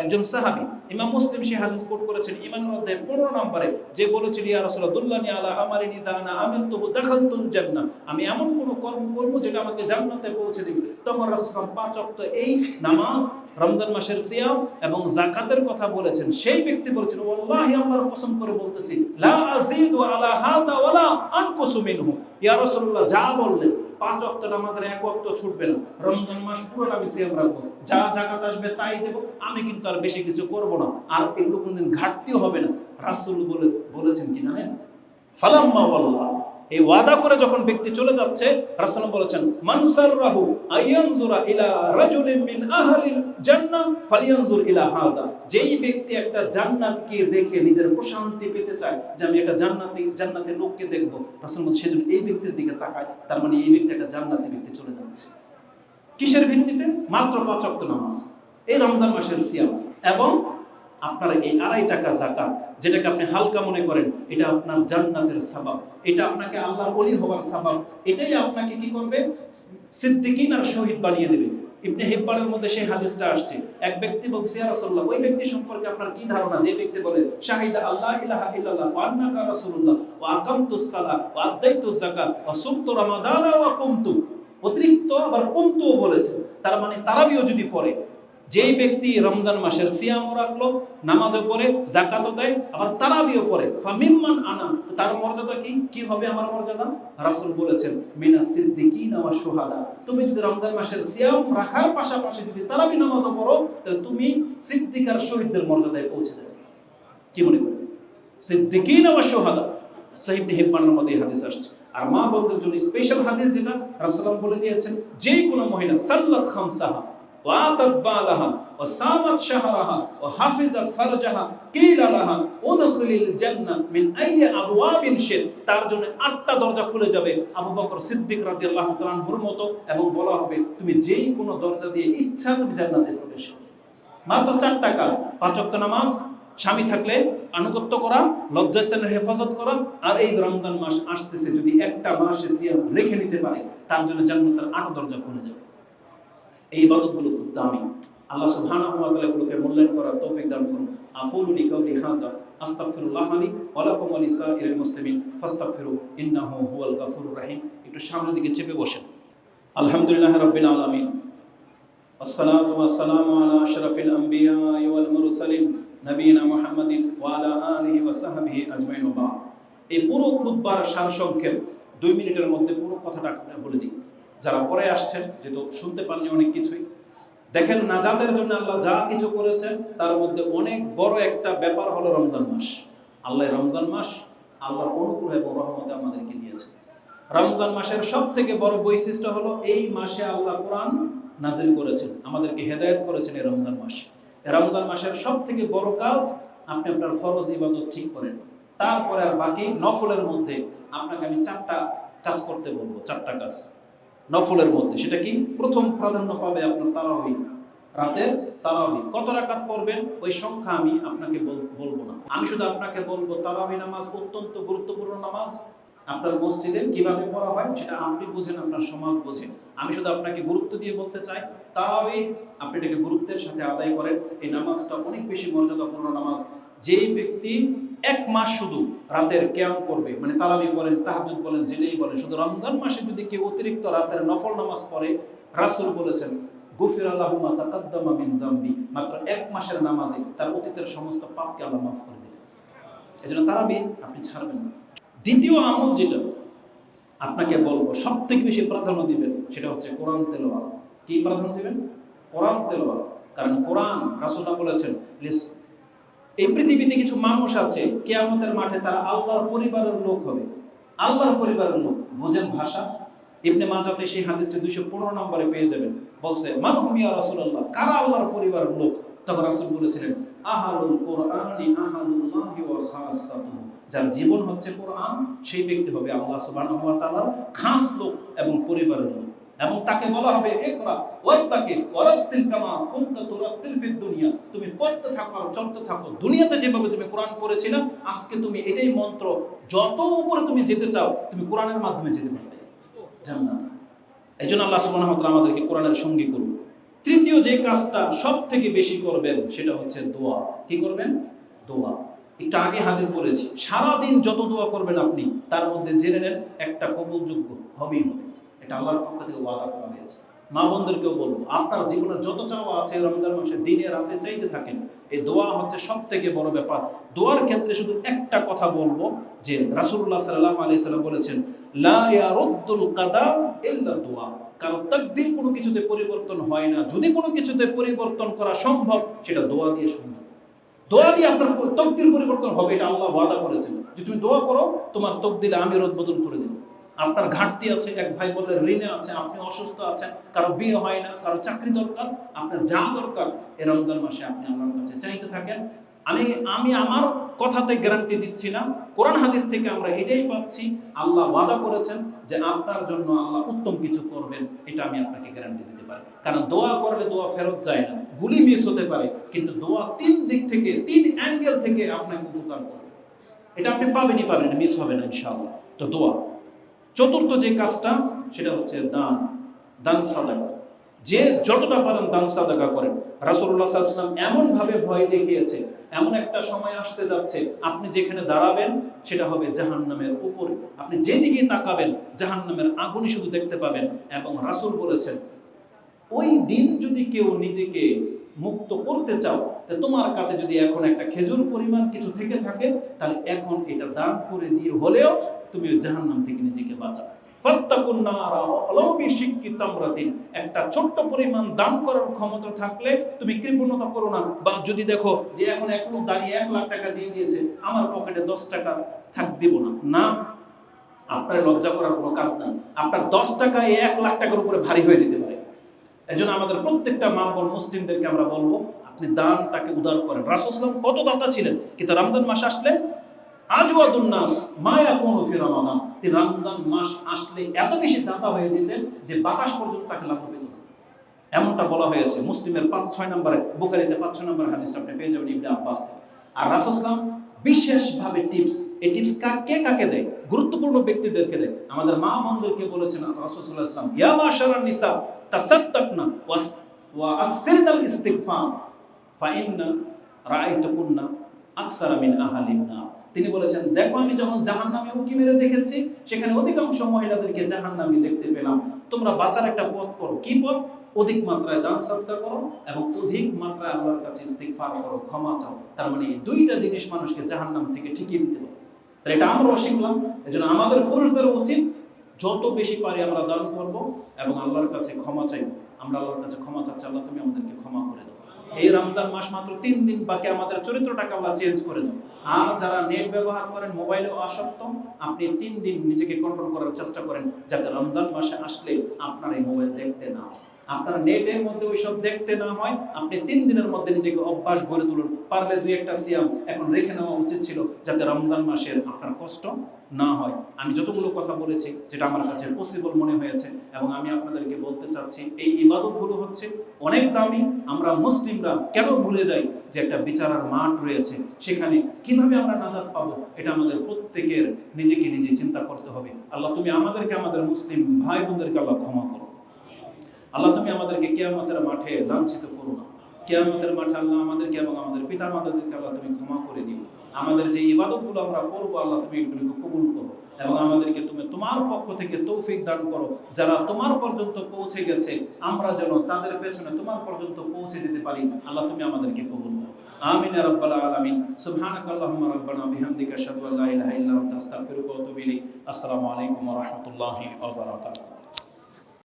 একজন সাহাবী, ইমাম মুসলিম সে হাদিস কোট করেছেন, ইমানের অধ্যায় পনেরো নম্বরে, যে বলেছিল, ইয়া রাসূলুল্লাহ আলা আমারি নিজানা আমিল তবু দাখালতুল জান্নাহ। আমি এমন কোন কর্ম করব যেটা আমাকে জান্নাতে পৌঁছে দিবে। তখন রাসূল পাঁচ ওয়াক্ত এই নামাজ, রমজান মাসের সিয়াম এবং জাকাতের কথা বলেছেন। সেই ব্যক্তি বলেছেন, ওয়াল্লাহি, আল্লাহর কসম করে বলতেছি, লা আযীদু আলা হাযা ওয়ালা আনকুসু মিনহু। ইয়া রাসূলুল্লাহ, যা বললেন পাঁচ ওয়াক্ত নামাজের এক ওয়াক্ত ছুটবে না। রমজান মাস পুরোটা আমি সিয়াম রাখব। যা জাকাত আসবে তাই দেব, আমি কিন্তু আর বেশি কিছু করব না। আর এগুলো কোনদিন ঘাটতিও হবে না। রাসুল বলে বলেছেন কি জানেন? ফালাম্মা ওয়াল্লাহ। এই ওয়াদা করে যখন ব্যক্তি চলে যাচ্ছে, রাসূল বলেছেন মানসাররাহু আয়ানজুরা ইলা রাজুলিন মিন আহলিল জান্নাহ ফালিয়ানজুর ইলা হাযা। যেই ব্যক্তি একটা জান্নাতকে দেখে নিজের প্রশান্তি পেতে চায় যে আমি একটা জান্নাতি, জান্নাতের লোককে দেখব, রাসূল সেজন্য এই ব্যক্তির দিকে তাকায়। তার মানে এই ব্যক্তি একটা জান্নাতি ব্যক্তি চলে যাচ্ছে। কিসের ভিত্তিতে? মাত্র পাঁচ ওয়াক্ত নামাজ। এই রমজান মাসের সিয়াম। এবং আপনার এই আড়াই টাকা জাকাত যেটাকে আপনি হালকা মনে করেন, এটা আপনার জান্নাতের সাবাব। এটা আপনাকে আল্লাহর ওলি হবার সাবাব। এটাই আপনাকে কি করবে? সিদ্দিকিন আর শহীদ বানিয়ে দেবে। ইবনে হিব্বানের মধ্যে সেই হাদিসটা আসছে। এক ব্যক্তি বলছে ইয়া রাসূলুল্লাহ, ওই ব্যক্তি সম্পর্কে আপনার কি ধারণা? যে ব্যক্তি বলে, শাহিদা আল্লাহ ইলাহা ইল্লাল্লাহ ওয়া আন্নাকা রাসূলুল্লাহ ওয়া আকামতুস সালাহ ওয়া আদাইতুজ যাকাত ওয়া সুমতু রামাদানা ওয়া কুমতু। অতিরিক্ত আবার কুমতুও বলেছে। তার মানে তারাবিও যদি পড়ে যেই ব্যক্তি রমজান মাসের সিয়ামও রাখল, নামাজও পড়ে জাকাতও দেয়, আবার তারাবিও পড়ে ফামিম্মান আনা তার মর্যাদা কি? কি হবে আমার মর্যাদা? রাসূল বলেছেন মিনা সিদ্দিকিন ওয়া শুহাদা। তুমি যদি রমজান মাসের সিয়াম রাখার পাশাপাশি যদি তারাবি নামাজও পড়ো, তাহলে তুমি সিদ্দিক আর শহীদদের মর্যাদায় পৌঁছে যাবে। কি মনে করেন সিদ্দিকিন ওয়া শুহাদা। সাহিব হিব্বানের মধ্যে হাদিস আসছে। আর মা বোনদের জন্য স্পেশাল হাদিস যেটা রাসূলুল্লাহ বলে দিয়েছেন যে কোনো মহিলা সাল্লাত খামসাহা وآتت بالها وصامت شهرها وحفظت فرجها قيل لها ادخل الجنة من أي أبواب شئت তার জন্য আটটা দরজা খুলে যাবে আবু বকর সিদ্দিক রাদিয়াল্লাহু তাআলা আনহুর মতো এবং বলা হবে তুমি যেই কোনো দরজা দিয়ে ইচ্ছা তুমি জান্নাতে প্রবেশ করো মাত্র চারটা কাজ পাঁচ ওয়াক্ত নামাজ স্বামী থাকলে আনুগত্য করা লজ্জাস্থানের হেফাজত করা আর এই রমজান মাস আসতেছে যদি একটা মাসে সিয়াম রেখে নিতে পারে তার জন্য জান্নাতের আট দরজা খুলে যাবে এই ইবাদতগুলো খুব দামি। আল্লাহ সুবহানাহু ওয়া তাআলা মূল্যায়ন করার তৌফিক দান করুন। আকুলু লিকাউলি হাযা আস্তাগফিরুল্লাহ লি ওয়া লাকুম ওয়া লিসাইরিল মুসলিমিন, ফাস্তাগফিরু ইন্নাহু হুয়াল গাফুরুর রহিম। একটু সামনের দিকে চেপে বসেন। আলহামদুলিল্লাহ রাব্বিল আলামিন। আমবিয়া ওয়াল মুরসালিন নবিয়িনা মুহাম্মাদিন ওয়া আলা আলিহি ওয়া সাহবিহি আজমাইন ওয়া বা'দ। এই পুরো খুতবার সারসংক্ষেপ দুই মিনিটের মধ্যে পুরো কথাটা বলে দিই। যারা পরে আসছেন যেহেতু শুনতে পারনি অনেক কিছুই। দেখেন নাজাদের জন্য আল্লাহ যা কিছু করেছেন, তার মধ্যে অনেক বড় একটা ব্যাপার হলো রমজান মাস। আল্লাহ রমজান মাস আল্লাহর অনুগ্রহ এবং রহমতে আমাদেরকে দিয়েছে। রমজান মাসের সব থেকে বড় বৈশিষ্ট্য হলো এই মাসে আল্লাহ কোরআন নাজিল করেছেন। আমাদেরকে হেদায়েত করেছেন এই রমজান মাস। রমজান মাসের সব থেকে বড় কাজ, আপনি আপনার ফরজ ইবাদত ঠিক করেন। তারপরে আর বাকি নফলের মধ্যে আপনাকে আমি চারটা কাজ করতে বলব, চারটা কাজ। নফলের মধ্যে। সেটা কি? প্রথম প্রাধান্য পাবে আপনার তারাবি রাতের তারাবি কত রাকাত পড়বেন? ওই সংখ্যা আমি আপনাকে বলব না। আমি শুধু আপনাকে বলব তারাবি নামাজ অত্যন্ত গুরুত্বপূর্ণ নামাজ। আপনার মসজিদে কীভাবে পড়া হয় সেটা আপনি বুঝেন, আপনার সমাজ বোঝেন আমি শুধু আপনাকে গুরুত্ব দিয়ে বলতে চাই তারাবি আপনি এটাকে গুরুত্বের সাথে আদায় করেন। এই নামাজটা অনেক বেশি মর্যাদাপূর্ণ নামাজ। যেই ব্যক্তি এক মাস শুধু রাতের ক্যাম করবে মানে তারাবি বলেন তাহাজুদ বলেন, যেটাই বলেন, শুধু রমজান মাসে যদি কেউ অতিরিক্ত রাতের নফল নামাজ পড়ে, রাসুল বলেছেন, গুফির আল্লাহুমা তাকাদ্দামা মিন জামবি মাত্র এক মাসের নামাজে তার অতীতের সমস্ত পাপকে আল্লাহ মাফ করে দেবে এজন্য তারাবি আপনি ছাড়বেন না। দ্বিতীয় আমল যেটা, আপনাকে বলব সব থেকে বেশি প্রাধান্য দিবেন, সেটা হচ্ছে কোরআন তেলাওয়াত। কি প্রাধান্য দিবেন? কোরআন তেলাওয়াত। কারণ কোরআন রাসূলুল্লাহ বলেছেন এই পৃথিবীতে কিছু মানুষ আছে, কেয়ামতের মাঠে তারা আল্লাহর পরিবারের লোক হবে। আল্লাহর পরিবারের লোক, বোঝেন ভাষা? ইবনে মাজাতে সেই হাদিসটা দুইশো পনেরো নম্বরে পেয়ে যাবেন। বলছে মানহুমিয়া রাসূলুল্লাহ, কারা আল্লাহর পরিবারের লোক? তখন রাসূল বলেছিলেন, আহালুল কোরআনি আহালুল্লাহি যার জীবন হচ্ছে কোরআন, সেই ব্যক্তি হবে আল্লাহ সুবহানাহু খাস লোক এবং পরিবারের লোক। এবং তাকে বলা হবে দুনিয়া। তুমি পড়তে থাকো চলতে থাকো। দুনিয়াতে যেভাবে তুমি কোরআন পড়েছিলে, আজকে তুমি এটাই মন্ত্র, যত উপরে তুমি যেতে চাও, তুমি কোরআনের মাধ্যমে যেতে পারবে। এই জন্য আল্লাহ সুবহানাহু ওয়া তাআলা আমাদেরকে কোরআনের সঙ্গী করুন তৃতীয় যে কাজটা সব থেকে বেশি করবেন, সেটা হচ্ছে দোয়া। কি করবেন? দোয়া। একটু আগে হাদিস বলেছি, সারাদিন যত দোয়া করবেন আপনি, তার মধ্যে জেনে নেন, একটা কবুলযোগ্য হবেই হবে। এটা আল্লাহর পক্ষ থেকে ওয়াদা করা হয়েছে। মা বোনদেরকেও বলব, আপনার যত চাওয়া আছে রমজান মাসে দিনে রাতে চাইতে থাকেন, এই দোয়া হচ্ছে সব থেকে বড় ব্যাপার। দোয়ার ক্ষেত্রে শুধু একটা কথা বলব, যে রাসূলুল্লাহ সাল্লাল্লাহু আলাইহি সাল্লাম বলেছেন কোনো কিছুতে পরিবর্তন হয় না। যদি কোনো কিছুতে পরিবর্তন করা সম্ভব, সেটা দোয়া দিয়ে সম্ভব। দোয়া দিয়ে আপনার তকদির পরিবর্তন হবে, এটা আল্লাহ ওয়াদা করেছেন। যে তুমি দোয়া করো, তোমার তকদিলে আমি রদবদল করে দেবো। আপনার ঘাটতি আছে, এক ভাই বলে ঋণে আছে, আপনি অসুস্থ আছেন, কারও বিয়ে হয় না, কারও চাকরি দরকার, আপনার যা দরকার এ রমজান মাসে আপনি আল্লাহর কাছে চাইতে থাকেন। আমি আমি আমার কথাতে গ্যারান্টি দিচ্ছি না। কোরআন হাদিস থেকে আমরা এটাই পাচ্ছি, আল্লাহ ওয়াদা করেছেন যে আপনার জন্য আল্লাহ উত্তম কিছু করবেন, এটা আমি আপনাকে গ্যারান্টি দিতে পারি। কারণ দোয়া করলে দোয়া ফেরত যায় না, গুলি মিস হতে পারে, কিন্তু দোয়া তিন দিক থেকে, তিন অ্যাঙ্গেল থেকে আপনাকে উপকার করবে। এটা আপনি পাবেনই পাবেন মিস হবে না, ইনশাআল্লাহ। তো দোয়া। চতুর্থ যে কাজটা, সেটা হচ্ছে দান দান সাদাকা। যে যতটা পারেন দান সাদাকা করেন। আলাইহি ওয়াসাল্লাম এমনভাবে ভয় দেখিয়েছে, এমন একটা সময় আসতে যাচ্ছে, আপনি যেখানে দাঁড়াবেন, সেটা হবে জাহান্নামের উপরে। আপনি যেদিকে তাকাবেন, জাহান্নামের আগুনই শুধু দেখতে পাবেন। এবং রাসূল বলেছেন, ওই দিন যদি কেউ নিজেকে মুক্ত করতে চাও, তা তোমার কাছে যদি এখন একটা খেজুর পরিমাণ কিছু থেকে থাকে, তাহলে এখন এটা দান করে দিয়ে হলেও তুমি জাহান্নাম থেকে নিজেকে বাঁচাও। একটা ছোট্ট পরিমাণ দান করার ক্ষমতা থাকলে তুমি কৃপণতা করো না। বা যদি দেখো যে এখন এক লোক দাঁড়িয়ে এক লাখ টাকা দিয়ে দিয়েছে, আমার পকেটে দশ টাকা থাক, দিব না। না, আপনার লজ্জা করার কোনো কাজ নাই। আপনার দশ টাকায় এক লাখ টাকার উপরে ভারী হয়ে যেতে পারে। এজন্য আমাদের প্রত্যেকটা মা বোন মুসলিমদেরকে আমরা বলব, আপনি দানটাকে উদার করেন। রাসুসলাম কত দাতা ছিলেন? কিন্তু রমজান মাস আসলে? আজওয়াদুন্নাস মায়া কোন রমাদান। তিনি রমজান মাস আসলে এত বেশি দাতা হয়ে যেতেন যে বাতাস পর্যন্ত তাকে লাভ পেত এমনটা বলা হয়েছে, মুসলিমের পাঁচ ছয় নম্বরে পাঁচ ছয় নম্বর হাদিসটা আপনি পেয়ে যাবেন ইবনে আব্বাস আর রাসুসলাম বিশেষভাবে টিপস, এই টিপস কে কাকে দেয়? গুরুত্বপূর্ণ ব্যক্তিদেরকে দেয়। আমাদের মা বোনদেরকে বলেছেন ইসলাম ইয়া মাশারান নিসা তাসাদ্দাকনা ওয়া আকসিরনাল ইস্তিগফার, ফাইন্না রাআইতুকুন্না আকসারা মিন তিনি বলেছেন, দেখো, আমি যখন জাহান্নামে উকি মেরে দেখেছি, সেখানে অধিকাংশ মহিলাদেরকে জাহান্নামে দেখতে পেলাম। তোমরা বাঁচার একটা পথ করো। কি পথ? অধিক মাত্রায় দান সৎকার করো এবং অধিক মাত্রায় আল্লাহর কাছে ইস্তিগফার করো, ক্ষমা চাও। তার মানে এই দুইটা জিনিস মানুষকে জাহান্নাম থেকে ঠিকিয়ে দিতে পারে। তাহলে এটা আমরাও শিখলাম। এজন্য আমাদের পুরুষদেরও উচিত যত বেশি পারি আমরা দান করব এবং আল্লাহর কাছে ক্ষমা চাইব। আমরা আল্লাহর কাছে ক্ষমা চাচ্ছি, আল্লাহ তুমি আমাদেরকে ক্ষমা করে দাও। এই রমজান মাস মাত্র তিন দিন বাকি আমাদের চরিত্রটাকে আল্লাহ চেঞ্জ করে দাও। আর যারা নেট ব্যবহার করেন, মোবাইলেও আসক্ত, আপনি তিন দিন নিজেকে কন্ট্রোল করার চেষ্টা করেন, যাতে রমজান মাসে আসলে আপনার এই মোবাইল দেখতে না হয়। আপনার নেটের মধ্যে ওইসব দেখতে না হয়, আপনি তিন দিনের মধ্যে নিজেকে অভ্যাস গড়ে তুলুন। পারলে দুই একটা সিয়াম এখন রেখে নেওয়া উচিত ছিল যাতে রমজান মাসের আপনার কষ্ট না হয়। আমি যতগুলো কথা বলেছি, যেটা আমার কাছে পসিবল মনে হয়েছে এবং আমি আপনাদেরকে বলতে চাচ্ছি, এই ইবাদতগুলো হচ্ছে অনেক দামি। আমরা মুসলিমরা কেন ভুলে যাই যে একটা বিচারার মাঠ রয়েছে? সেখানে কীভাবে আমরা নাজাত পাবো? এটা আমাদের প্রত্যেকের নিজেকে নিজে চিন্তা করতে হবে। আল্লাহ, তুমি আমাদেরকে, আমাদের মুসলিম ভাই বোনদেরকে আল্লাহ ক্ষমা করো। আল্লাহ, তুমি আমাদেরকে কেয়ামতের মাঠে লাঞ্ছিত করো না। কেয়ামতের মাঠে আল্লাহ আমাদেরকে এবং আমাদের পিতা মাতাদেরকে আল্লাহ তুমি ক্ষমা করে দিও। আমাদের যে ইবাদতগুলো আমরা করব, আল্লাহ তুমি এগুলিকে কবুল করো এবং আমাদেরকে তুমি তোমার পক্ষ থেকে তৌফিক দান করো। যারা তোমার পর্যন্ত পৌঁছে গেছে, আমরা যেন তাদের পেছনে তোমার পর্যন্ত পৌঁছে যেতে পারি। আল্লাহ, তুমি আমাদেরকে কবুল করো। ইয়া রাব্বাল আলামিন। সুবহানাক আল্লাহুম্মা রাব্বানা বিহামদিকা আশহাদু আল্লা ইলাহা ইল্লা আনতা আস্তাগফিরুকা ওয়া আতুবু ইলাইক। আসসালামু আলাইকুম ওয়া রাহমাতুল্লাহি ওয়া বারাকাতুহু।